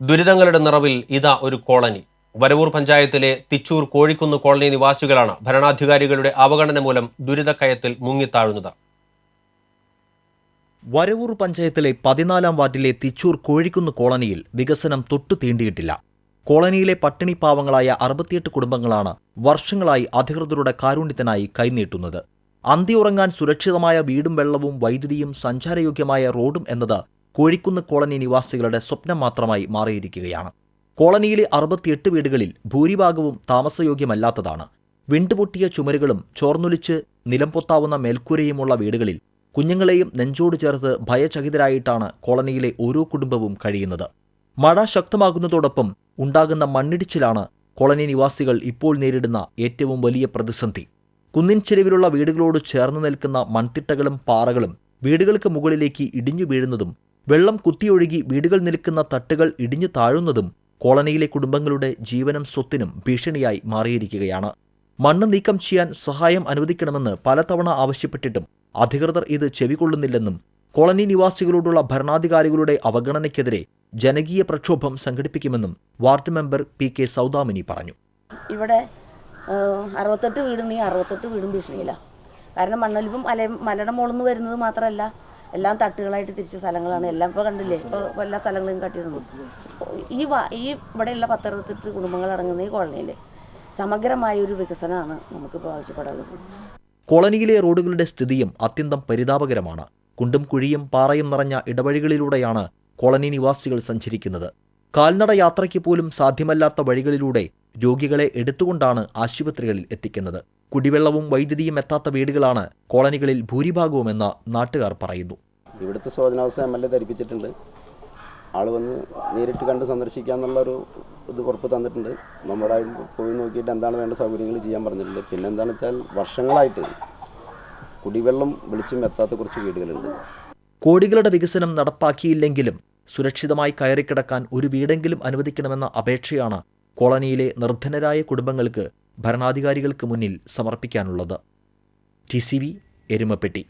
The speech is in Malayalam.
ദുരിതങ്ങളുടെ നിറവിൽ ഇതാ ഒരു കോളനി. വരവൂർ പഞ്ചായത്തിലെ തിച്ചൂർ കോഴിക്കുന്ന് കോളനി നിവാസികളാണ് ഭരണാധികാരികളുടെ അവഗണന മൂലം ദുരിതക്കയത്തിൽ മുങ്ങിത്താഴുന്നത്. വരവൂർ പഞ്ചായത്തിലെ പതിനാലാം വാർഡിലെ തിച്ചൂർ കോഴിക്കുന്ന് കോളനിയിൽ വികസനം തൊട്ടു തീണ്ടിയിട്ടില്ല. കോളനിയിലെ പട്ടിണി പാവങ്ങളായ അറുപത്തിയെട്ട് കുടുംബങ്ങളാണ് വർഷങ്ങളായി അധികൃതരുടെ കാരുണ്യത്തിനായി കൈനീട്ടുന്നത്. അന്തിയുറങ്ങാൻ സുരക്ഷിതമായ വീടും വെള്ളവും വൈദ്യുതിയും സഞ്ചാരയോഗ്യമായ റോഡും എന്നത് കോഴിക്കുന്ന് കോളനി നിവാസികളുടെ സ്വപ്നം മാത്രമായി മാറിയിരിക്കുകയാണ്. കോളനിയിലെ അറുപത്തിയെട്ട് വീടുകളിൽ ഭൂരിഭാഗവും താമസയോഗ്യമല്ലാത്തതാണ്. വിണ്ടുപൊട്ടിയ ചുമരുകളും ചോർന്നൊലിച്ച് നിലംപൊത്താവുന്ന മേൽക്കൂരയുമുള്ള വീടുകളിൽ കുഞ്ഞുങ്ങളെയും നെഞ്ചോട് ചേർത്ത് ഭയചകിതരായിട്ടാണ് കോളനിയിലെ ഓരോ കുടുംബവും കഴിയുന്നത്. മഴ ശക്തമാകുന്നതോടൊപ്പം ഉണ്ടാകുന്ന മണ്ണിടിച്ചിലാണ് കോളനി നിവാസികൾ ഇപ്പോൾ നേരിടുന്ന ഏറ്റവും വലിയ പ്രതിസന്ധി. കുന്നിൻ ചെരുവിലുള്ള വീടുകളോട് ചേർന്ന് നിൽക്കുന്ന മൺതിട്ടകളും പാറകളും വീടുകൾക്ക് മുകളിലേക്ക് ഇടിഞ്ഞു വീഴുന്നതും വെള്ളം കുത്തിയൊഴുകി വീടുകൾ നിൽക്കുന്ന തട്ടുകൾ ഇടിഞ്ഞു താഴുന്നതും കോളനിയിലെ കുടുംബങ്ങളുടെ ജീവനും സ്വത്തിനും ഭീഷണിയായി മാറിയിരിക്കുകയാണ്. മണ്ണ് നീക്കം ചെയ്യാൻ സഹായം അനുവദിക്കണമെന്ന് പലതവണ ആവശ്യപ്പെട്ടിട്ടും അധികൃതർ ഇത് ചെവികൊള്ളുന്നില്ലെന്നും കോളനി നിവാസികളോടുള്ള ഭരണാധികാരികളുടെ അവഗണനയ്ക്കെതിരെ ജനകീയ പ്രക്ഷോഭം സംഘടിപ്പിക്കുമെന്നും ward member P K Saudamini പറഞ്ഞു. ഇവിടെ അറുപത്തെട്ട് നീ അറുപത്തെട്ട് വീടും ഭീഷണിയില്ല. കാരണം മണ്ണൊലിപ്പും അല മലയുടെ മുകളിൽ നിന്ന് വരുന്നത് മാത്രമല്ല എല്ലാം തട്ടുകളായിട്ട് തിരിച്ച സ്ഥലങ്ങളാണ്. എല്ലാം ഇപ്പോൾ കണ്ടില്ലേ? ഇപ്പോൾ എല്ലാ സ്ഥലങ്ങളും കട്ടി തന്നു. ഈ ഈ ഇവിടെയുള്ള പത്തറുപത്തെട്ട് കുടുംബങ്ങൾ അടങ്ങുന്ന ഈ കോളനിയിൽ സമഗ്രമായ ഒരു വികസനമാണ് നമുക്കിപ്പോൾ ആവശ്യപ്പെടാനുള്ളത്. കോളനിയിലെ റോഡുകളുടെ സ്ഥിതിയും അത്യന്തം പരിതാപകരമാണ്. കുണ്ടും കുഴിയും പാറയും നിറഞ്ഞ ഇടവഴികളിലൂടെയാണ് കോളനി നിവാസികൾ സഞ്ചരിക്കുന്നത്. കാൽനട യാത്രയ്ക്ക് പോലും സാധ്യമല്ലാത്ത വഴികളിലൂടെ രോഗികളെ എടുത്തുകൊണ്ടാണ് ആശുപത്രികളിൽ എത്തിക്കുന്നത്. കുടിവെള്ളവും വൈദ്യുതിയും എത്താത്ത വീടുകളാണ് കോളനികളിൽ ഭൂരിഭാഗവുമെന്ന് നാട്ടുകാർ പറയുന്നു. ഇവിടുത്തെ ശോചനാവസ്ഥ എം എൽ എ ധരിപ്പിച്ചിട്ടുണ്ട്. ആൾ വന്ന് നേരിട്ട് കണ്ട് സന്ദർശിക്കാന്നുള്ളൊരു ഇത് ഉറപ്പ് തന്നിട്ടുണ്ട്. നമ്മുടെ പോയി നോക്കിയിട്ട് എന്താണ് വേണ്ട സൗകര്യങ്ങൾ ചെയ്യാൻ പറഞ്ഞിട്ടുണ്ട്. പിന്നെ എന്താണ് വെച്ചാൽ വർഷങ്ങളായിട്ട് കുടിവെള്ളം വെളിച്ചം എത്താത്ത കുറച്ച് വീടുകളുണ്ട്. കോടികളുടെ വികസനം നടപ്പാക്കിയില്ലെങ്കിലും സുരക്ഷിതമായി കയറിക്കിടക്കാൻ ഒരു വീടെങ്കിലും അനുവദിക്കണമെന്ന അപേക്ഷയാണ് കോളനിയിലെ നിർദ്ധനരായ കുടുംബങ്ങൾക്ക് ഭരണാധികാരികൾക്ക് മുന്നിൽ സമർപ്പിക്കാനുള്ളത്. T C V Erumapetty.